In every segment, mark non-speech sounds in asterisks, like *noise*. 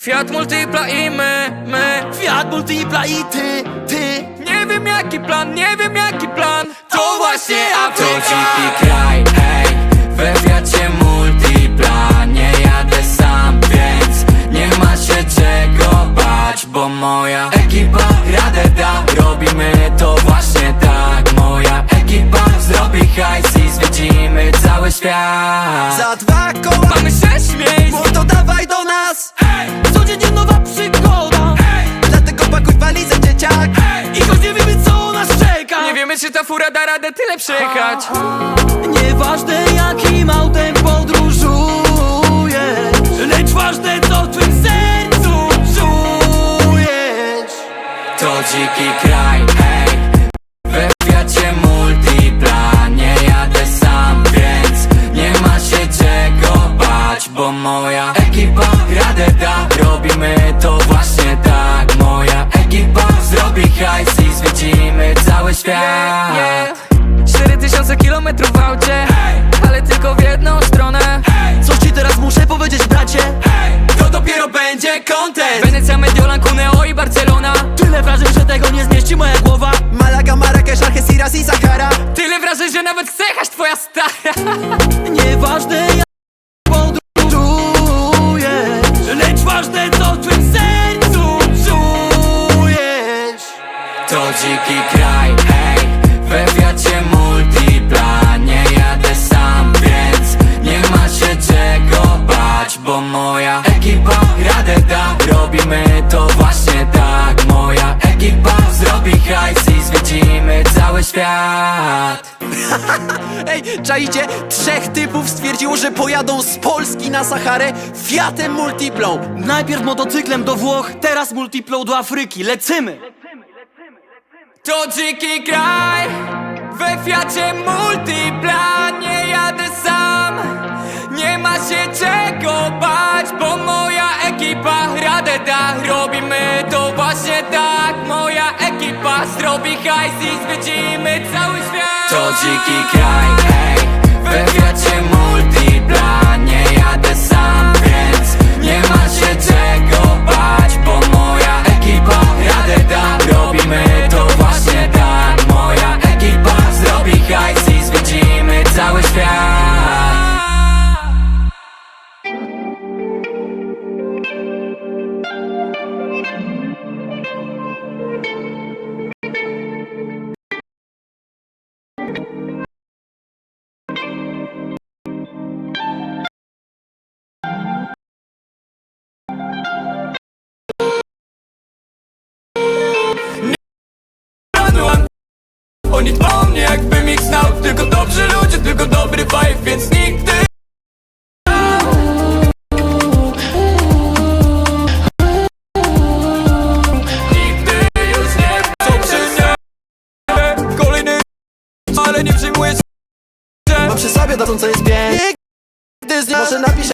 Fiat Multipla i my, my Fiat Multipla i ty, ty. Nie wiem jaki plan, nie wiem jaki plan. To właśnie To Afryka dziki kraj, hej We Fiacie Multipla Nie jadę sam, więc Nie ma się czego bać Bo moja ekipa radę da. Robimy to właśnie tak Moja ekipa zrobi hajs I zwiedzimy cały świat. Za dwa koła. Mamy sześć miejsc. Mordo dawaj do nas. Ej, Codziennie nowa przygoda. Ej, Dlatego pakuj walizę dzieciak. I choć nie wiemy co nas czeka. Nie wiemy czy ta fura da radę tyle przejechać. Nieważne jakim autem podróżujesz Lecz ważne co w twym sercu czujesz. To dziki cały świat. Yeah. 4000 kilometrów w aucie Ale tylko w jedną stronę. Coś ci teraz muszę powiedzieć bracie. To dopiero będzie content. Wenecja, Mediolan, Cuneo i Barcelona. Tyle wrażeń, że tego nie zmieści moja głowa. Malaga, Marrakesz, Algeciras i Sahara. Tyle wrażeń, że nawet chce jechać twoja stara. *laughs* Nieważne jak podróżujesz. Lecz ważne co w twym sercu czujesz. To dziki kraj, Trzech typów stwierdziło, że pojadą z Polski na Saharę Fiatem Multiplą. Najpierw motocyklem do Włoch, teraz Multiplą do Afryki. Lecymy! To dziki kraj We Fiacie Multipla. Nie jadę sam Nie ma się czego bać Bo moja ekipa radę da. Robimy to właśnie tak Moja ekipa zrobi hajs I zwiedzimy cały świat To dziki kraj, hej We Fiacie Multipla nie przyjmuję się Mam przy sobie to, co jest piękne Nigdy z Może napiszę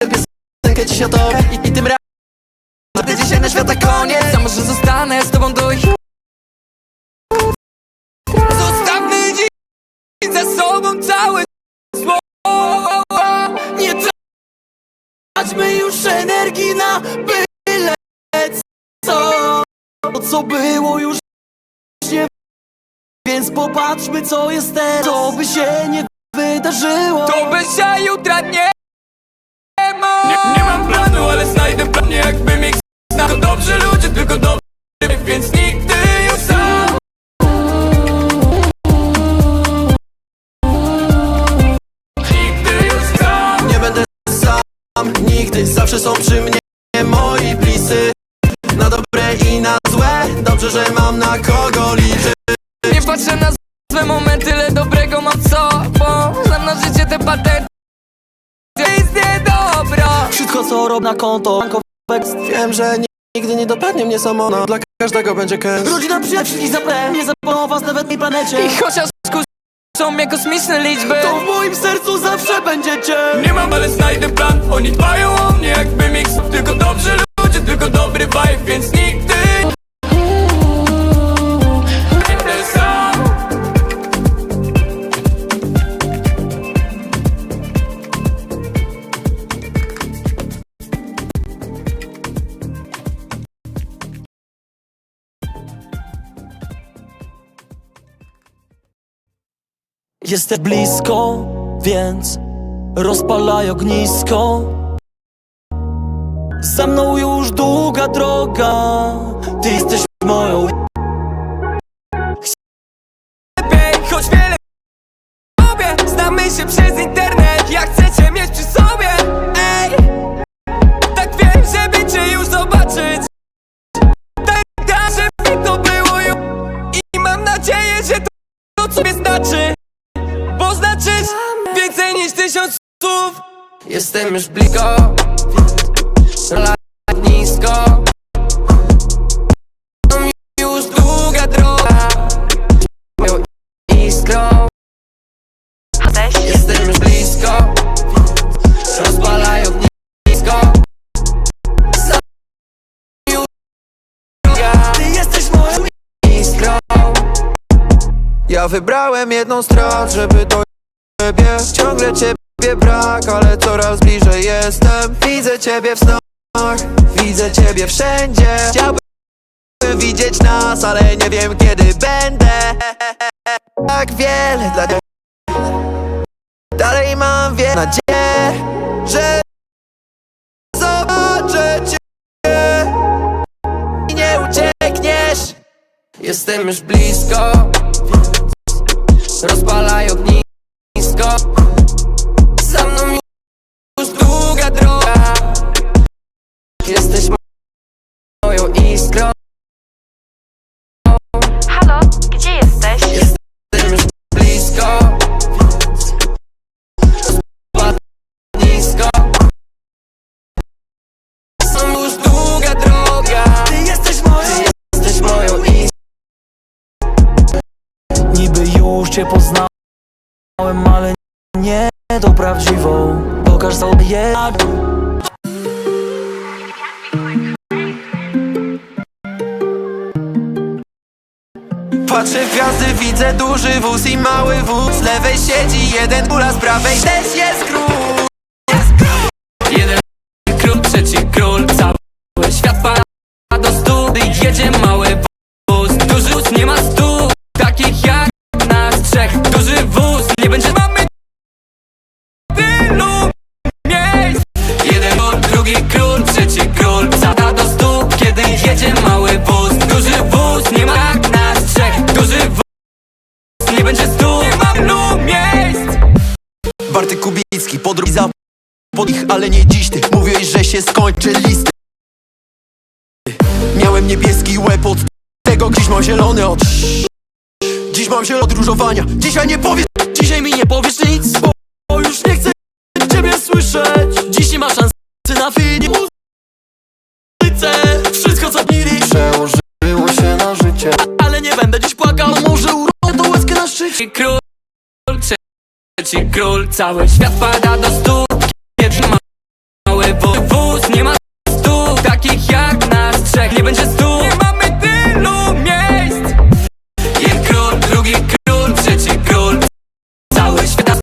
piosenkę dziś o to I, i tym razem Żeby dzisiaj na świata koniec. A może zostanę z tobą do ich Zostawmy dziś za sobą całe zło. Nie traćmy już energii na byle co. To co było już Więc popatrzmy co jest teraz. To by się nie wydarzyło. To by się jutra nie nie, nie mam planu, ale znajdę plan nie jakbym ich znał To dobrzy ludzie, tylko dobry Więc nigdy już sam Nigdy już sam Nie będę sam nigdy. Zawsze są przy mnie moi bliscy. Na dobre i na złe. Dobrze, że mam na kogo liczyć patrzę na złe momenty, tyle dobrego mam co Bo znam na życie te patenty. Jest niedobro Wszystko co rob na konto bankowe Wiem, że nigdy nie dopadnie mnie samona Dla każdego będzie cash Rodzina przyjaciół zapewne Nie zapomną o was nawet tej planecie. I chociaż są mnie kosmiczne liczby To w moim sercu zawsze będziecie Nie mam, ale znajdę plan. Oni dbają o mnie jakbym ich znał. Tylko dobrzy ludzie, tylko dobry vibe Więc Nigdy Jesteś blisko, więc rozpalaj ognisko. Za mną już długa droga Ty jesteś Jestem już blisko. Rola nisko. Już długa droga. Moją iskrą Jestem już blisko. Rozpalaj ognisko. Za już droga Ty jesteś moją iskrą Ja wybrałem jedną stronę, żeby do ciebie Ciągle ciebie brak, ale coraz bliżej jestem. Widzę ciebie w snach, widzę ciebie wszędzie. Chciałbym widzieć nas, ale nie wiem kiedy będę. Tak wiele dla ciebie. Dalej mam wiele nadzieję, że zobaczę cię I nie uciekniesz. Jestem już blisko. Rozpalaj ognisko cię poznałem, ale nie tą prawdziwą. Pokaż sobie jak Patrzę w gwiazdy, widzę duży wóz i mały wóz. Z lewej siedzi jeden bula, z prawej też jest król. Jeden król, trzeci król Cały świat pada do stóp. I jedzie mały wóz Duży wóz nie ma stóp się skończy listy. Miałem niebieski łeb od tego Dziś mam zielony od Dziś mam zielony od różowania. Dzisiaj nie powiesz Dzisiaj mi nie powiesz nic, bo, bo już nie chcę ciebie słyszeć. Dziś nie ma szansy na filmie muzyce Wszystko co mieli Przełożyło się na życie. Ale nie będę dziś płakał. Może urodę to łezkę na szczycie. Król, trzeci król Cały świat pada do stóp Nie będzie stóp Nie mamy tylu miejsc. Jeden król, drugi król, trzeci król. Cały świat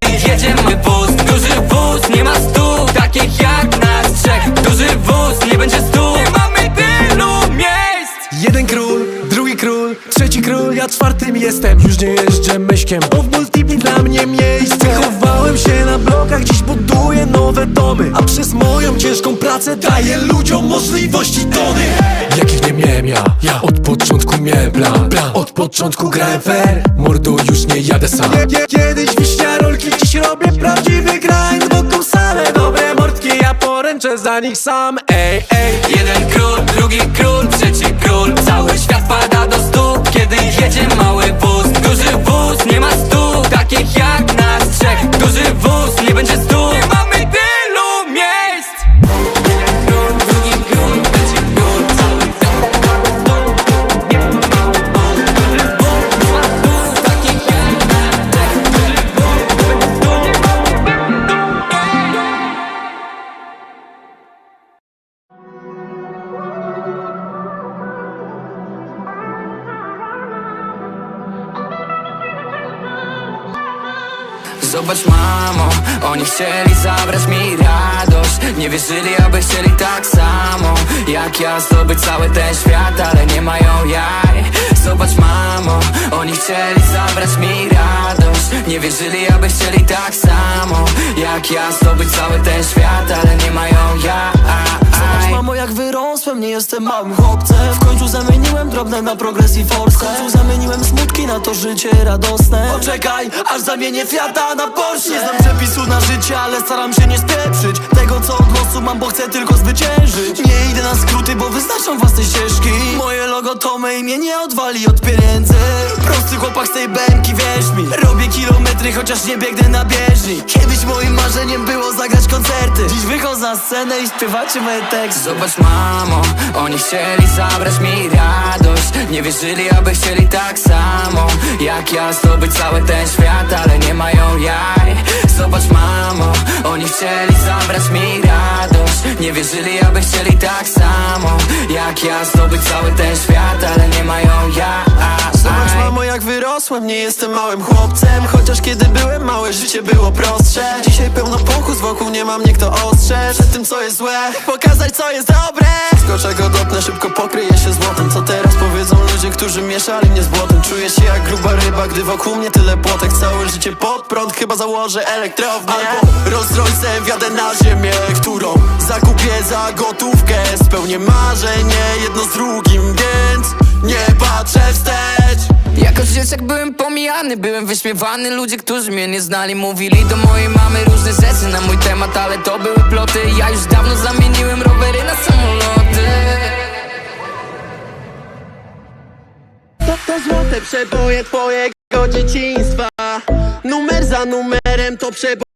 Kiedy jedzie mały wóz. Duży wóz, nie ma stóp takich jak nas trzech. Duży wóz, nie będzie stóp Nie mamy tylu miejsc. Jeden król, drugi król, trzeci król, ja czwartym jestem. Już nie jeżdżę myśkiem, bo w multipli dla mnie miejsce. Chowałem się na blokach, dziś buduję nowe domy A przez moją ciężką pracę daję ludziom możliwości tony. Jakich nie miałem ja, ja od początku miałem plan, plan. Od początku grałem fair, mordo już nie jadę sam. Kiedyś wiśnia rolki, dziś robię prawdziwy grind Wokół same dobre mordki, ja poręczę za nich sam. Ej, ej, Jeden król, drugi król, trzeci król. Cały świat pada do stóp Kiedy jedzie mały wóz Duży wóz, nie ma stóp Takich jak nas trzech Duży wóz, nie będzie stóp Nie wierzyli, aby chcieli tak samo Jak ja zdobyć cały ten świat, ale nie mają jaj. Zobacz mamo, oni chcieli zabrać mi radość. Nie wierzyli, aby chcieli tak samo Jak ja zdobyć cały ten świat, ale nie mają jaj Mamo jak wyrosłem, nie jestem małym chłopcem. W końcu zamieniłem drobne na progres i forsę W końcu zamieniłem smutki na to życie radosne. Poczekaj, aż zamienię Fiata na Porsche. Nie znam przepisu na życie, ale staram się nie spieprzyć. Tego co od losu mam, bo chcę tylko zwyciężyć. Nie idę na skróty, bo wyznaczam własne ścieżki. Moje logo to me imię nie odwali od pieniędzy. Prosty chłopak z tej bęki, wierz mi. Robię kilometry, chociaż nie biegnę na bieżni. Kiedyś moim marzeniem było zagrać koncerty. Dziś wychodzę na scenę i śpiewacie moje Zobacz mamo, oni chcieli zabrać mi radość. Nie wierzyli, aby chcieli tak samo. Jak ja zdobyć cały ten świat, ale nie mają jaj. Zobacz mamo, oni chcieli zabrać mi radość Nie wierzyli, aby chcieli tak samo Jak ja zdobyć cały ten świat, ale nie mają Zobacz jaj mamo jak wyrosłem, nie jestem małym chłopcem Chociaż kiedy byłem mały, życie było prostsze. Dzisiaj pełno pokus, wokół nie ma mnie kto ostrze Przed tym co jest złe, pokazać co jest dobre. Skoczę go dopnę, szybko pokryję się złotem. Co teraz powiedzą ludzie, którzy mieszali mnie z błotem? Czuję się jak gruba ryba, gdy wokół mnie tyle płotek. Całe życie pod prąd, chyba założę elektrownię. Albo Rolls Royce'em wjadę na ziemię, którą zakupię za gotówkę. Spełnię marzenie, jedno z drugim, więc nie patrzę wstecz. Jako dzieciak byłem pomijany, byłem wyśmiewany. Ludzie, którzy mnie nie znali, mówili do mojej mamy różne rzeczy na mój temat Ale to były ploty. Ja już dawno zamieniłem rowery na samoloty. To, to złote przeboje twojego dzieciństwa. Numer za numerem to przeboje.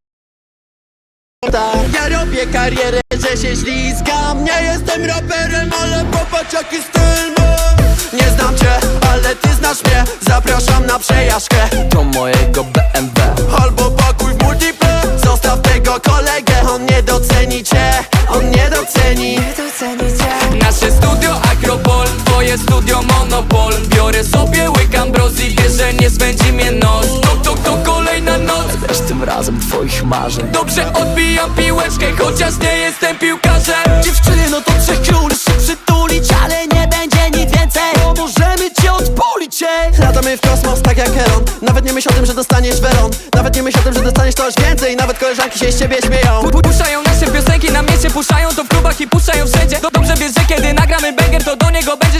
Ja robię karierę, że się ślizgam. Nie jestem raperem, ale popatrz jaki styl mam. Nie znam cię, ale ty znasz mnie. Zapraszam na przejażdżkę. Do mojego BMW Albo pakuj w multiple. Zostaw tego kolegę, on nie doceni cię. On nie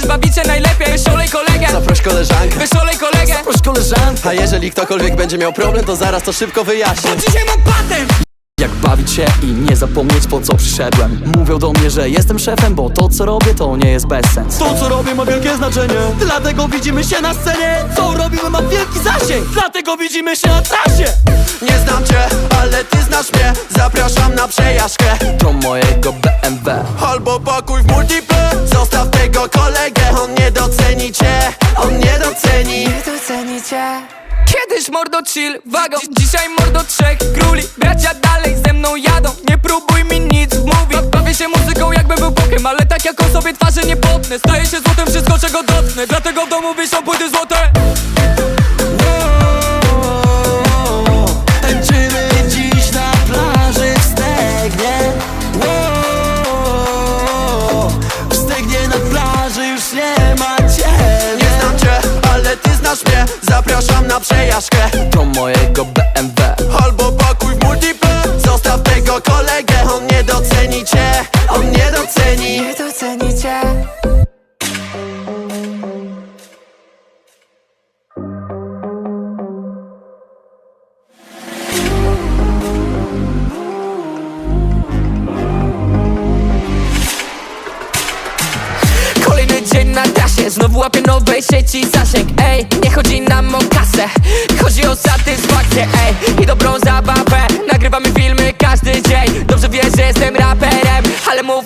bawić się najlepiej. Wyszolej kolegę, Zaproś koleżankę. Wyszolej kolegę. Proś koleżanka A jeżeli ktokolwiek będzie miał problem, to zaraz to szybko wyjaśnię. Dzisiaj mam patent! Bawić się i nie zapomnieć po co przyszedłem. Mówią do mnie, że jestem szefem, bo to co robię to nie jest bez sens To co robię ma wielkie znaczenie. Dlatego widzimy się na scenie. Co robimy ma wielki zasięg. Dlatego widzimy się na trasie. Nie znam cię, ale ty znasz mnie. Zapraszam na przejażdżkę. Do mojego BMW Albo pakuj w multiple. Zostaw tego kolegę, on nie doceni cię. On nie doceni Kiedyś mordo chill, wago Dzisiaj mordo trzech króli. Bracia dalej ze mną jadą. Nie próbuj mi nic wmówić Bawię się muzyką jakby był bokiem Ale tak jak on sobie twarzy nie potnę Staje się złotem wszystko czego dotknę Dlatego w domu wiszą płyty złote Zapraszam na przejażdżkę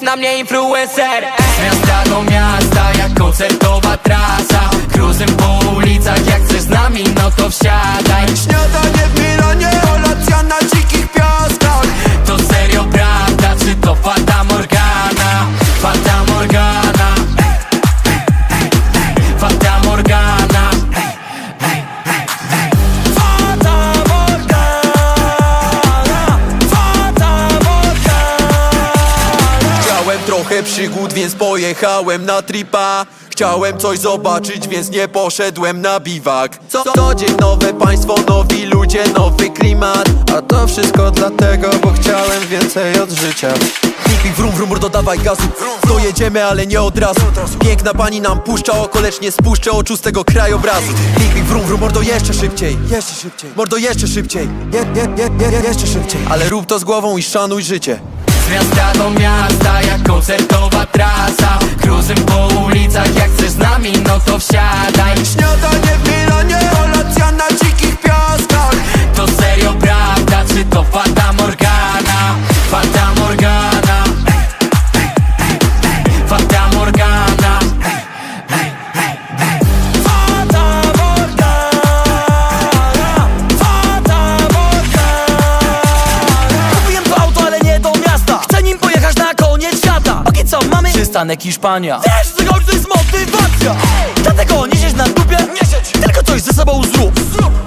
na mnie influencer pojechałem na tripa Chciałem coś zobaczyć, więc nie poszedłem na biwak. Co, co dzień nowe państwo, nowi ludzie, nowy klimat. A to wszystko dlatego, bo chciałem więcej od życia. Pik, wrum, wrum, dodawaj gazu. To jedziemy, ale nie od razu. Piękna pani nam puszcza oko, spuszczę oczu z tego krajobrazu. Pik, wrum, wrum, mordo jeszcze szybciej. Jeszcze szybciej. Mordo jeszcze szybciej. Je, je, je, je, Jeszcze szybciej. Ale rób to z głową i szanuj życie Miasta do miasta jak koncertowa trasa. Cruzem po ulicach jak chcesz z nami no to wsiadaj przystanek Hiszpania. Wiesz, że chodź, to jest motywacja. Dlatego nie siedź na dupie. Nie siedź Tylko coś ze sobą zrób.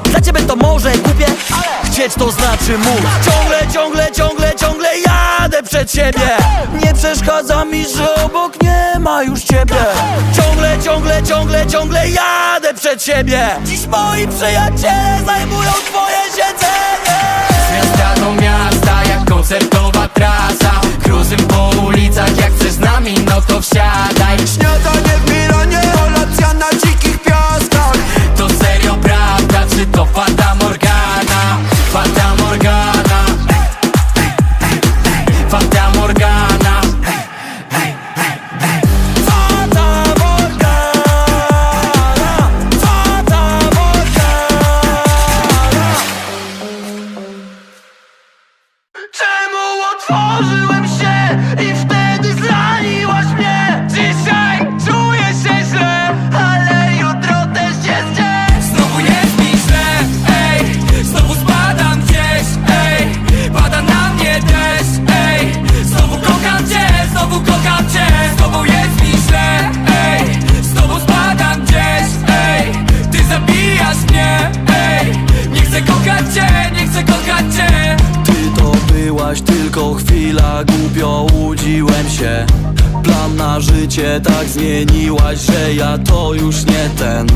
Dla ciebie to może głupie. Ale chcieć to znaczy móc Ciągle, ciągle, ciągle, ciągle jadę przed siebie. Nie przeszkadza mi, że obok nie ma już ciebie. Ciągle, ciągle, ciągle, ciągle jadę przed siebie. Dziś moi przyjaciele zajmują twoje siedzenie miasta do miasta jak koncertowa trasa. Cruzem po ulicach jak chcesz z nami no to wsiadaj. Śniadanie w Milanie, kolacja na dzikich piaskach. To serio prawda czy to fata morgana? Fata morgana zmieniłaś, że ja to już nie ten